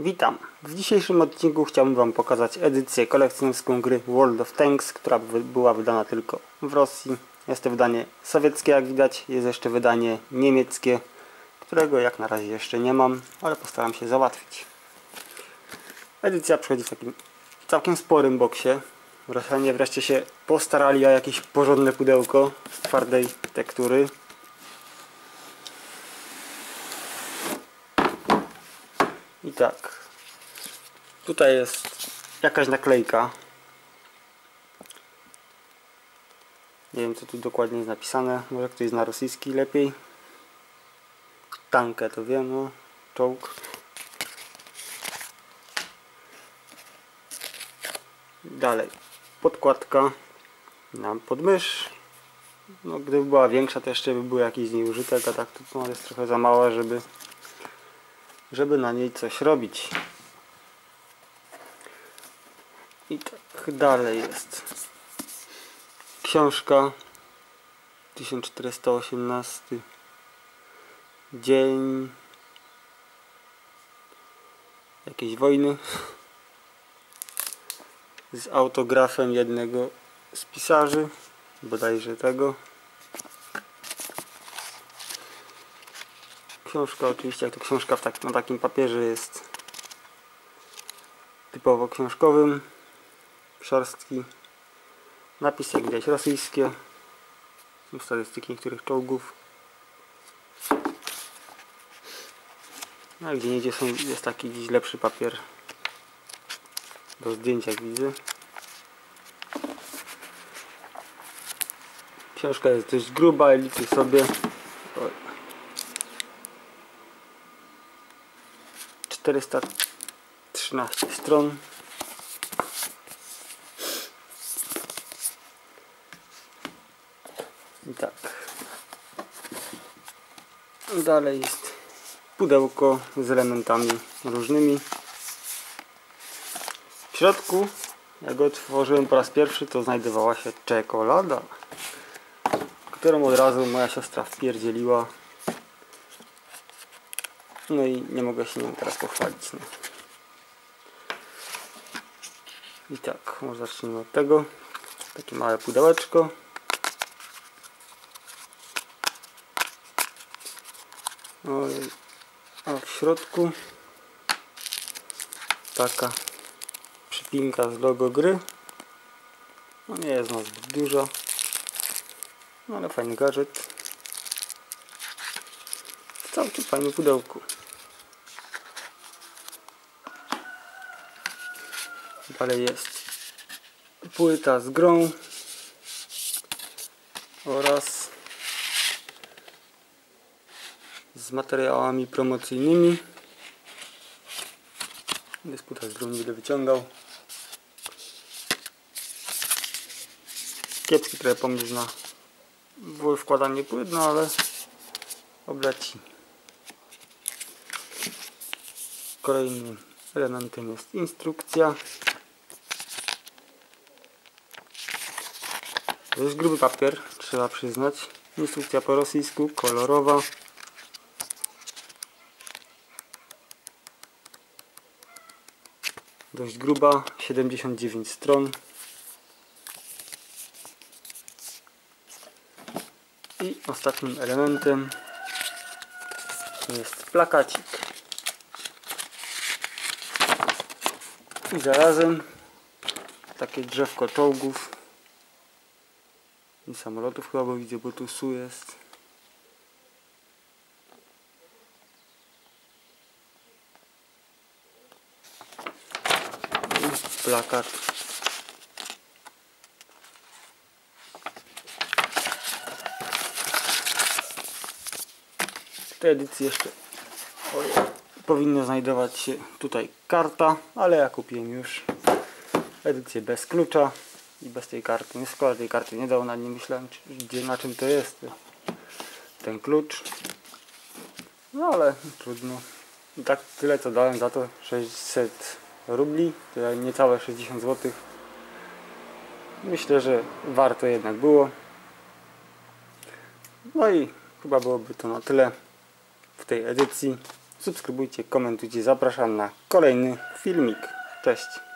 Witam. W dzisiejszym odcinku chciałbym Wam pokazać edycję kolekcjonerską gry World of Tanks, która była wydana tylko w Rosji. Jest to wydanie sowieckie, jak widać. Jest jeszcze wydanie niemieckie, którego jak na razie jeszcze nie mam, ale postaram się załatwić. Edycja przychodzi w takim całkiem sporym boksie. Rosjanie wreszcie się postarali o jakieś porządne pudełko z twardej tektury. I tak. Tutaj jest jakaś naklejka. Nie wiem co tu dokładnie jest napisane. Może ktoś zna rosyjski lepiej. Tankę to wiem, no. Czołg. Dalej. Podkładka na podmysz. No, gdyby była większa, to jeszcze by był jakiś z niej użytek, a tak to jest trochę za mała, żeby żeby na niej coś robić. I tak dalej jest. Książka 1418 Dzień jakiejś wojny z autografem jednego z pisarzy bodajże tego Książka oczywiście, jak to książka w tak, na takim papierze jest typowo książkowym. Szorstki. Napis jak widać rosyjskie. Są statystyki niektórych czołgów. No i gdzie niegdzie są, jest taki gdzieś lepszy papier do zdjęć jak widzę. Książka jest dość gruba i liczy sobie 413 stron. I tak. Dalej jest pudełko z elementami różnymi. W środku, jak go otworzyłem po raz pierwszy, to znajdowała się czekolada, którą od razu moja siostra wpierdzieliła no i nie mogę się nim teraz pochwalić. No. I tak, może zacznijmy od tego. Takie małe pudełeczko. A w środku taka przypinka z logo gry. No nie jest no zbyt dużo. No ale fajny gadżet. W całkiem fajnym pudełku. Dalej jest płyta z grą oraz z materiałami promocyjnymi. Jest płyta z grą, nie będę wyciągał. Kiepski trochę pomysł na wkładanie płyt, no ale obleci. Kolejnym elementem jest instrukcja. To jest gruby papier, trzeba przyznać. Instrukcja po rosyjsku, kolorowa. Dość gruba, 79 stron. I ostatnim elementem jest plakacik. I zarazem takie drzewko czołgów i samolotów chyba, bo widzę, bo tu su jest. Plakat. W tej edycji jeszcze oj, powinno znajdować się tutaj karta, ale ja kupiłem już edycję bez klucza i bez tej karty. Nie skoro tej karty nie dał, na nie myślałem czy, gdzie, na czym to jest ten klucz. No ale trudno. I tak tyle co dałem za to 600 rubli, to niecałe 60 zł. Myślę, że warto jednak było. No i chyba byłoby to na tyle w tej edycji. subskrybujcie, komentujcie, zapraszam na kolejny filmik. Cześć!